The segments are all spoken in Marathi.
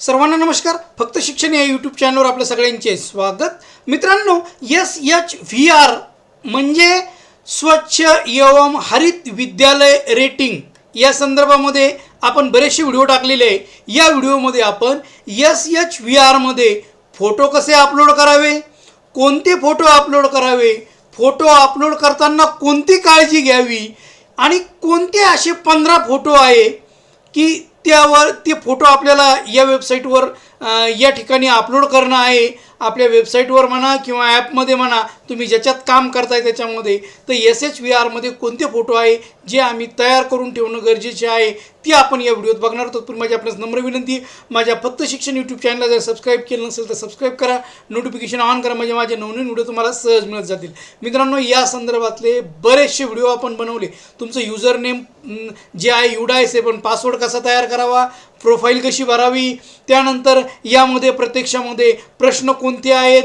सर्वांना नमस्कार. फक्त शिक्षण या यूट्यूब चॅनलवर आपल्या सगळ्यांचे स्वागत. मित्रांनो एस एच व्ही आर म्हणजे स्वच्छ एवम हरित विद्यालय रेटिंग या संदर्भामध्ये आपण बरेचसे व्हिडिओ टाकलेले आहे. या व्हिडिओमध्ये आपण एस एच व्ही आरमध्ये फोटो कसे अपलोड करावे? कोणते फोटो अपलोड करावे? फोटो अपलोड करताना कोणती काळजी घ्यावी? आणि कोणते असे पंधरा फोटो आहे की त्यावर ते फोटो आपल्याला या वेबसाईटवर या ठिकाणी अपलोड करणं आहे. आपल्या वेबसाईटवर म्हणा किंवा ॲपमध्ये म्हणा तुम्ही ज्याच्यात काम करताय त्याच्यामध्ये तर एस एच व्ही आरमध्ये कोणते फोटो आहे जे आम्ही तयार करून ठेवणं गरजेचे आहे ती आपण या व्हिडिओत बघणार. आहोत पण माझी आपल्यास नम्र विनंती माझ्या फक्त शिक्षण यूट्यूब चॅनलला जर सबस्क्राईब केलं नसेल तर सबस्क्राईब करा नोटिफिकेशन ऑन करा म्हणजे माझे नवनवीन व्हिडिओ तुम्हाला सहज मिळत जातील. मित्रांनो या संदर्भातले बरेचसे व्हिडिओ आपण बनवले. तुमचं युजर नेम जे आहे युडायस आहे पण पासवर्ड कसा तयार करावा प्रोफाईल कशी भरावी त्यानंतर यामध्ये प्रत्यक्षामध्ये प्रश्न कोणते आहेत?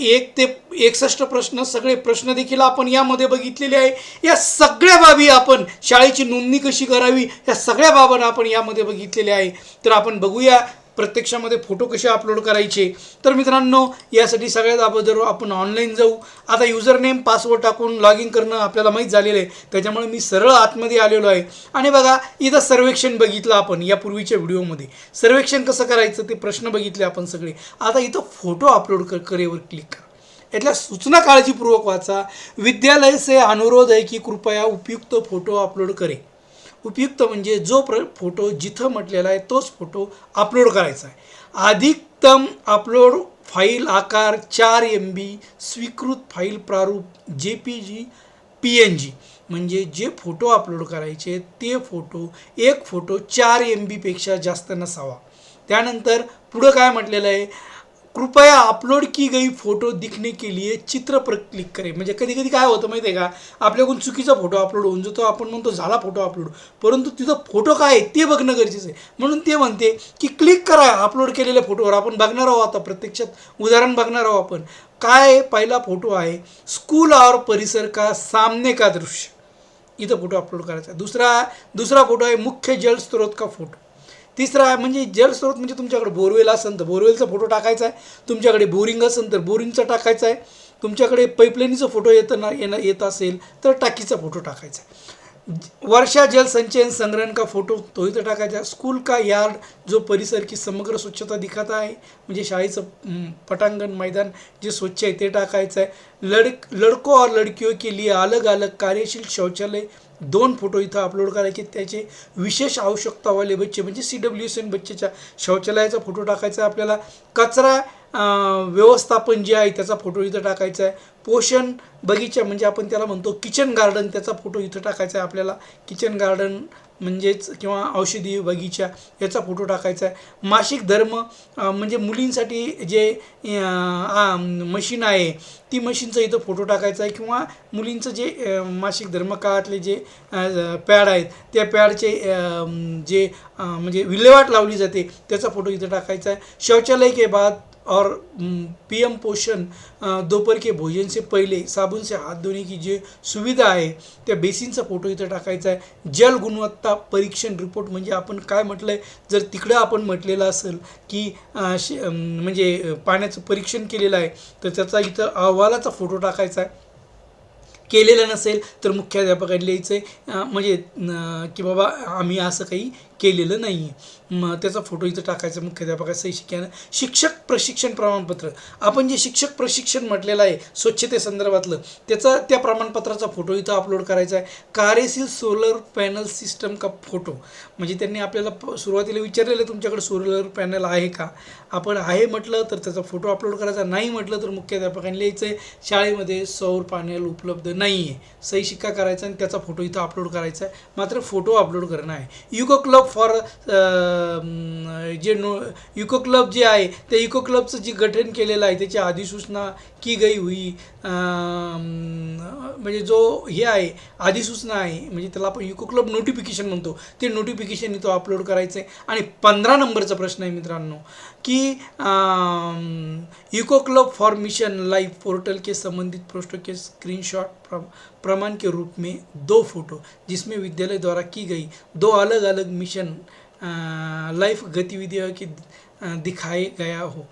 एक ते एकसष्ट प्रश्न सगळे प्रश्न देखील आपण यामध्ये बघितलेले आहे. या सगळ्या बाबी आपण शाळेची नोंदणी कशी करावी या सगळ्या बाबी आपण यामध्ये बघितलेल्या आहे. तर आपण बघूया प्रत्यक्षामध्ये फोटो कसे अपलोड करायचे? तर मित्रांनो यासाठी सगळ्यात अगोदर आपण ऑनलाईन जाऊ. आता युजर नेम पासवर्ड टाकून लॉग इन करणं आपल्याला माहीत झालेलं आहे. त्याच्यामुळे मी सरळ आतमध्ये आलेलो आहे. आणि बघा इथं सर्वेक्षण बघितलं आपण या पूर्वीच्या व्हिडिओमध्ये. सर्वेक्षण कसं करायचं ते प्रश्न बघितले आपण सगळे. आता इथं फोटो अपलोड कर करेवर क्लिक करा. यातल्या सूचना काळजीपूर्वक वाचा. विद्यालय से अनुरोध आहे की कृपया उपयुक्त फोटो अपलोड करे. उपयुक्त म्हणजे जो प्र फोटो जिथं म्हटलेला आहे तोच फोटो अपलोड करायचा आहे. अधिकतम अपलोड फाईल आकार चार एम बी स्वीकृत फाईल प्रारूप J P G P N G म्हणजे जे फोटो अपलोड करायचे ते फोटो एक फोटो चार एम बीपेक्षा जास्त नसावा. त्यानंतर पुढं काय म्हटलेलं आहे? कृपया अपलोड की गई फोटो दिखने के लिए चित्र पर क्लिक करें. म्हणजे कधी कधी काय होतं माहिती आहे का? आपल्याकडून चुकीचा फोटो अपलोड होऊन जातो आपण म्हणतो झाला फोटो अपलोड. परंतु तिथं फोटो काय आहे ते बघणं गरजेचं आहे. म्हणून ते म्हणते की क्लिक करा अपलोड केलेल्या फोटोवर. आपण बघणार आहोत आता प्रत्यक्षात. उदाहरण बघणार आहोत आपण. काय पहिला फोटो आहे? स्कूल और परिसर का सामने का दृश्य. इथं फोटो अपलोड करायचा आहे. दुसरा दुसरा फोटो आहे मुख्य जलस्रोत का फोटो. तिसरा आहे म्हणजे जलस्रोत म्हणजे तुमच्याकडे बोरवेल असेल तर बोरवेलचा फोटो टाकायचा आहे. तुमच्याकडे बोरिंग असेल तर बोरिंगचा टाकायचा आहे. तुमच्याकडे पाईपलाईनीचा फोटो येतं ना येणं येत असेल तर टाकीचा फोटो टाकायचा आहे. वर्षा जल संचयन संग्रहण का फोटो तो इथं टाकायचा. स्कूल का यार्ड जो परिसर की समग्र स्वच्छता दिखाता आहे म्हणजे शाळेचं पटांगण मैदान जे स्वच्छ आहे ते टाकायचं आहे लड़क लड़को और लड़कियों के लिए अलग अलग कार्यशील शौचालय दोन फोटो इथं अपलोड करायचे. त्याचे विशेष आवश्यकतावाले बच्चे म्हणजे सी डब्ल्यू एस एन बच्चेच्या शौचालयाचा फोटो टाकायचा आहे आपल्याला. कचरा व्यवस्थापन जे आहे त्याचा फोटो इथं टाकायचा आहे. पोषण बगीचा म्हणजे आपण त्याला म्हणतो किचन गार्डन त्याचा फोटो इथं टाकायचा आहे आपल्याला. किचन गार्डन म्हणजेच किंवा औषधी बगीचा याचा फोटो टाकायचा आहे. मासिक धर्म म्हणजे मुलींसाठी जे मशीन आहे ती मशीनचा इथं फोटो टाकायचा आहे. किंवा मुलींचं जे मासिक धर्म काळातले जे पॅड आहेत त्या पॅडचे जे म्हणजे विल्हेवाट लावली जाते त्याचा फोटो इथं टाकायचा आहे. शौचालय के बाद और पी एम पोषण दोपहर के भोजन से पहिले साबुन से हात धोने की जे सुविधा आहे त्या बेसिनचा फोटो इथं टाकायचा आहे. जल गुणवत्ता परीक्षण रिपोर्ट म्हणजे आपण काय म्हटलं आहे जर तिकडं आपण म्हटलेलं असेल की अ, म्हणजे पाण्याचं परीक्षण केलेलं आहे तर त्याचा इथं अहवालाचा फोटो टाकायचा आहे. केलेलं नसेल तर मुख्याध्यापकांनी लिहायचं आहे म्हणजे की बाबा आम्ही असं काही केलेलं नाही आहे मग त्याचा फोटो इथं टाकायचा मुख्याध्यापकाचं सही शिक्यानं शिक्षक प्रशिक्षण प्रमाणपत्र. आपण जे शिक्षक प्रशिक्षण म्हटलेलं आहे स्वच्छतेसंदर्भातलं त्याचा त्या प्रमाणपत्राचा फोटो इथं अपलोड करायचा आहे. कार्यशील सोलर पॅनल सिस्टम का फोटो म्हणजे त्यांनी आपल्याला प- सुरुवातीला विचारलेलं आहे, तुमच्याकडे सोलर पॅनल आहे का? आपण आहे म्हटलं तर त्याचा फोटो अपलोड करायचा नाही म्हटलं तर मुख्याध्यापकांनी लिहायचं आहे शाळेमध्ये सौर पॅनल उपलब्ध नाही आहे सही शिक्का करायचा आणि त्याचा फोटो इथं अपलोड करायचा आहे. मात्र फोटो अपलोड करणं आहे. युगो क्लब फॉर जे नो युको क्लब जे आहे त्या इको क्लबचं जे गठन केलेलं आहे त्याची अधिसूचना की गई हुई म्हणजे जो हे आहे अधिसूचना आहे म्हणजे त्याला आपण युको क्लब नोटिफिकेशन म्हणतो. ते नोटिफिकेशन इथं अपलोड करायचं आहे आणि पंधरा नंबरचा प्रश्न आहे मित्रांनो की eco club for mission life portal के संबंधित पोस्ट के स्क्रीनशॉट प्रमाण के रूप में दो फोटो जिसमें विद्यालय द्वारा की गई दो अलग अलग मिशन लाइफ गतिविधियों की अं, दिखाए गया हो।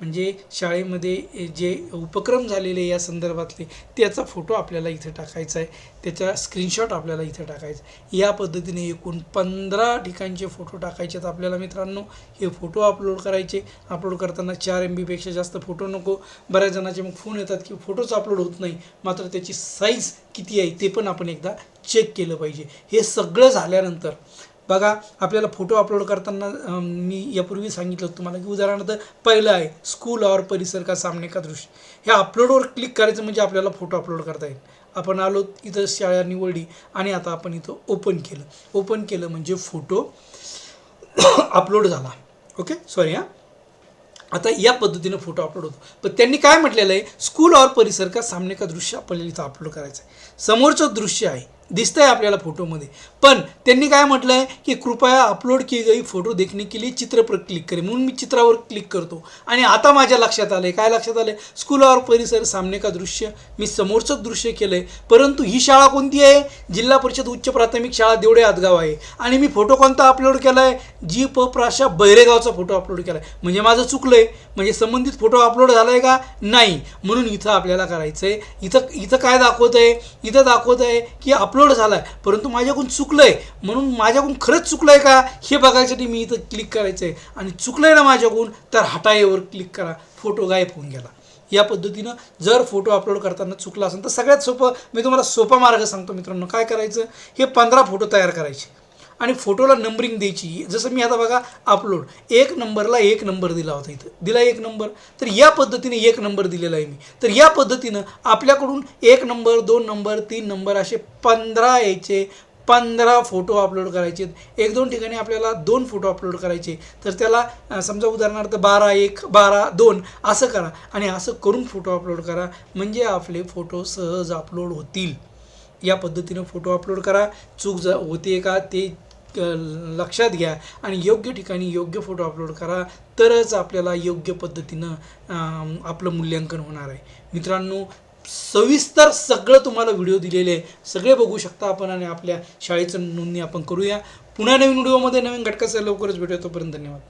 म्हणजे शाळेमध्ये जे उपक्रम झालेले या संदर्भातले त्याचा फोटो आपल्याला इथे टाकायचा आहे. त्याचा स्क्रीनशॉट आपल्याला इथे टाकायचा आहे. या पद्धतीने एकूण पंधरा ठिकाणचे फोटो टाकायचे आहेत आपल्याला मित्रांनो. हे फोटो अपलोड करायचे. अपलोड करताना चार एम बीपेक्षा जास्त फोटो नको. बऱ्याच जणांचे मग फोन येतात की फोटोच अपलोड होत नाही. मात्र त्याची साईज किती आहे ते पण आपण एकदा चेक केलं पाहिजे. हे सगळं झाल्यानंतर बघा आपल्याला फोटो अपलोड करताना मी यापूर्वी सांगितलं होतं तुम्हाला की उदाहरणार्थ पहिलं आहे स्कूल और परिसर का सामने का दृश्य. हे अपलोडवर क्लिक करायचं म्हणजे आपल्याला फोटो अपलोड करता येईल. आपण आलो इथं शाळा निवडली आणि आता आपण इथं ओपन केलं. ओपन केलं म्हणजे फोटो अपलोड झाला. ओके सॉरी हां. आता या पद्धतीनं फोटो अपलोड होतो. पण त्यांनी काय म्हटलेलं आहे? स्कूल और परिसर का सामने का दृश्य आपल्याला इथं अपलोड करायचं आहे. समोरचं दृश्य आहे. दिसतंय आपल्याला फोटोमध्ये. पण त्यांनी काय म्हटलं आहे की कृपया अपलोड की गई फोटो देखने के लिए चित्र पर क्लिक करे. म्हणून मी चित्रावर क्लिक करतो. आणि आता माझ्या लक्षात आलं काय लक्षात आलं स्कूल और परिसर सामने का दृश्य? मी समोरचं दृश्य केलं आहे परंतु ही शाळा कोणती आहे? जिल्हा परिषद उच्च प्राथमिक शाळा देवडे आदगाव आहे. आणि मी फोटो कोणता अपलोड केला आहे जी प प्राशा बैरेगावचा फोटो अपलोड केला आहे म्हणजे माझं चुकलं आहे म्हणजे संबंधित फोटो अपलोड झाला आहे का? नाही. म्हणून इथं आपल्याला करायचं आहे इथं इथं काय दाखवत आहे इथं दाखवत आहे की अपलोड अपलोड झाला आहे परंतु माझ्याकडून चुकलं आहे म्हणून माझ्याकडून खरंच चुकलं आहे का? हे बघायसाठी मी इथं क्लिक करायचं आहे आणि चुकलं आहे ना माझ्याकडून तर हटायवर क्लिक करा. फोटो गायब होऊन गेला. या पद्धतीनं जर फोटो अपलोड करताना चुकला असेल तर सगळ्यात सोपं मी तुम्हाला सोपा मार्ग सांगतो मित्रांनो. काय करायचं? हे पंधरा फोटो तयार करायचे. आणि फोटोला नंबरिंग द्यायची. जसं मी आता बघा अपलोड एक नंबरला एक नंबर दिला होता इथं. दिला एक नंबर तर या पद्धतीने एक नंबर दिलेला आहे मी. तर या पद्धतीनं आपल्याकडून एक नंबर दोन नंबर तीन नंबर असे पंधरा यायचे. पंधरा फोटो अपलोड करायचे. एक दोन ठिकाणी आपल्याला दोन फोटो अपलोड करायचे. तर त्याला समजा उदाहरणार्थ बारा एक बारा दोन असं करा. आणि असं करून फोटो अपलोड करा. म्हणजे आपले फोटो सहज अपलोड होतील. या पद्धतीनं फोटो अपलोड करा. चूक ज होते का? ते लक्षात घ्या आणि योग्य ठिकाणी योग्य फोटो अपलोड करा तरच आपल्याला योग्य पद्धतीनं आपलं मूल्यांकन होणार आहे. मित्रांनो सविस्तर सगळं तुम्हाला व्हिडिओ दिलेले आहे. सगळे बघू शकता आपण आणि आपल्या शाळेचं नोंदणी आपण करूया. पुन्हा नवीन व्हिडिओमध्ये नवीन घटकाचं लवकरच भेटूया. तोपर्यंत धन्यवाद.